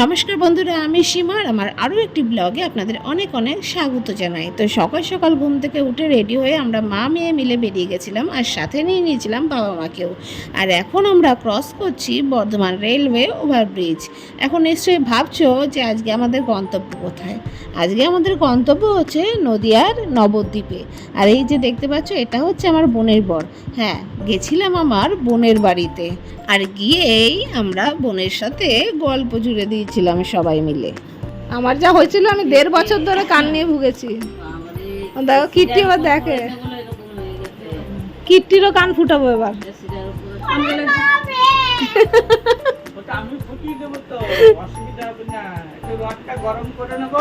নমস্কার বন্ধুরা, আমি সীমা আর আমার আরও একটি ব্লগে আপনাদের অনেক অনেক স্বাগত জানাই। তো সকাল সকাল ঘুম থেকে উঠে রেডি হয়ে আমরা মা মেয়ে মিলে বেরিয়ে গেছিলাম আর সাথে নিয়ে নিয়েছিলাম বাবা মাকেও। আর এখন আমরা ক্রস করছি বর্ধমান রেলওয়ে ওভারব্রিজ এখন নিশ্চয়ই ভাবছ যে আজকে আমাদের গন্তব্য কোথায়? আজকে আমাদের গন্তব্য হচ্ছে নদিয়ার নবদ্বীপে। আর এই যে দেখতে পাচ্ছ, এটা হচ্ছে আমার বোনের বর। হ্যাঁ গেছিলাম আমার বোনের বাড়িতে। আর গিয়েই আমরা বোনের সাথে গল্প জুড়ে দিয়েছিলাম সবাই মিলে। আমার যা হয়েছিল আমি দেড় বছর ধরে কান নিয়ে ভুগেছি। দেখো কিট্টি এবার দেখে। কিট্টিরও কান ফুটাবো এবার। আমি ফুটিয়ে দেবো তো, অসুবিধা হবে না। একটু গরম করে নেব।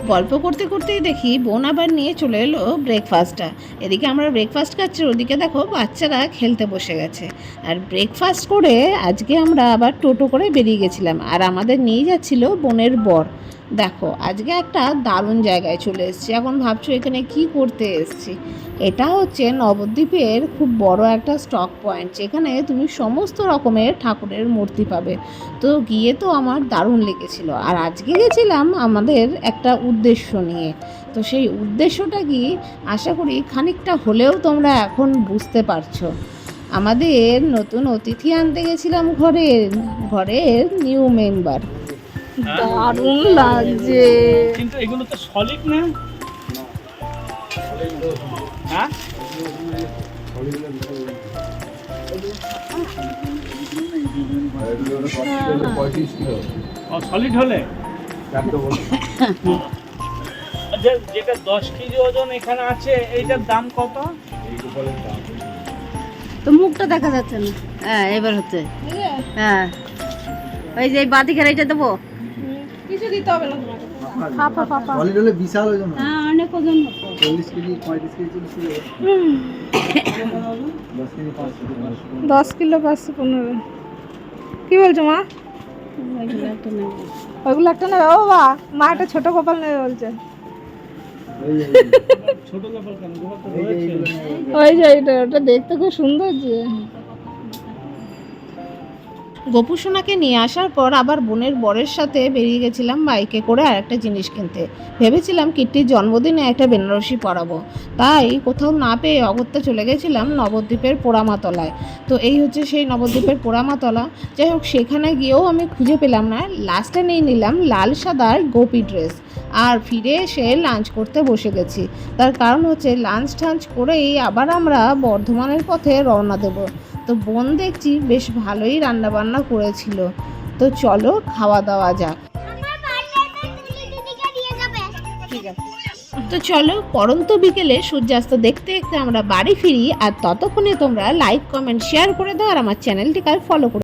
গল্প করতে করতেই দেখি বোন আবার নিয়ে চলে এলো ব্রেকফাস্টটা এদিকে আমরা ব্রেকফাস্ট খাচ্ছি, ওদিকে দেখো বাচ্চারা খেলতে বসে গেছে। আর ব্রেকফাস্ট করে আজকে আমরা আবার টোটো করে বেরিয়ে গেছিলাম। আর আমাদের নিয়ে যাচ্ছিল বোনের বর। দেখো, আজকে একটা দারুণ জায়গায় চলে এসেছি। এখন ভাবছ এখানে কি করতে এসেছি? এটা হচ্ছে নবদ্বীপের খুব বড় একটা স্টক পয়েন্ট যেখানে তুমি সমস্ত রকমের ঠাকুরের মূর্তি পাবে। তো গিয়ে তো আমার দারুণ লেগেছিল। আর আজকে গেছিলাম আমাদের একটা উদ্দেশ্য নিয়ে। তো সেই উদ্দেশ্যটা কি? আশা করি খানিকটা হলেও তোমরা এখন বুঝতে পারছ। আমাদের নতুন অতিথি আনতে গেছিলাম ঘরের ঘরের নিউ মেম্বার দারুণ লাগছে। কিন্তু এগুলো তো সলিড না? হ্যাঁ? সলিড হলে? যেটা দশ কেজি ওজন এখানে আছে এইটার দাম কত? তো মুখটা দেখা যাচ্ছে না। হ্যাঁ এবার হচ্ছে। হ্যাঁ। ওই যে বাদিকের এইটা দেবো? কিছু দিতে হবে না সলিড হলে বিশাল ওজন হ্যাঁ অনেক ওজন হতো চল্লিশ কেজি পঁয়ত্রিশ কেজি কেজি। দশ কিলো পাঁচশো পনেরো। কি বলছো মা? ওইগুলো একটা নেব। ও বা মা একটা ছোট কপাল নেবে বলছে। ছোট ব্যাপার কেন গোপাল তো রয়েছে ওই যে এটা ওটা দেখতে খুব সুন্দর যে। গোপুসোনাকে নিয়ে আসার পর আবার বোনের বরের সাথে বেরিয়ে গেছিলাম বাইকে করে আর একটা জিনিস কিনতে। ভেবেছিলাম কিট্টির জন্মদিনে একটা বেনারসি পরাবো। তাই কোথাও না পেয়ে অগত্যা চলে গেছিলাম নবদ্বীপের পোড়ামাতলায়। তো এই হচ্ছে সেই নবদ্বীপের পোড়ামাতলা। যাই হোক, সেখানে গিয়েও আমি খুঁজে পেলাম না। লাস্টে নিয়ে নিলাম লাল সাদার গোপি ড্রেস। আর ফিরে এসে লাঞ্চ করতে বসে গেছি। তার কারণ হচ্ছে লাঞ্চ টাঞ্চ করেই আবার আমরা বর্ধমানের পথে রওনা দেবো। তো বোন দেখছি বেশ ভালোই রান্না বান্না করেছিল। তো চলো খাওয়া দাওয়া যাক। তো চলো পরন্ত বিকেলে সূর্যাস্ত দেখতে দেখতে আমরা বাড়ি ফিরি আর ততক্ষণে তোমরা লাইক কমেন্ট শেয়ার করে দাও আর আমার চ্যানেলটিকে ফলো করে।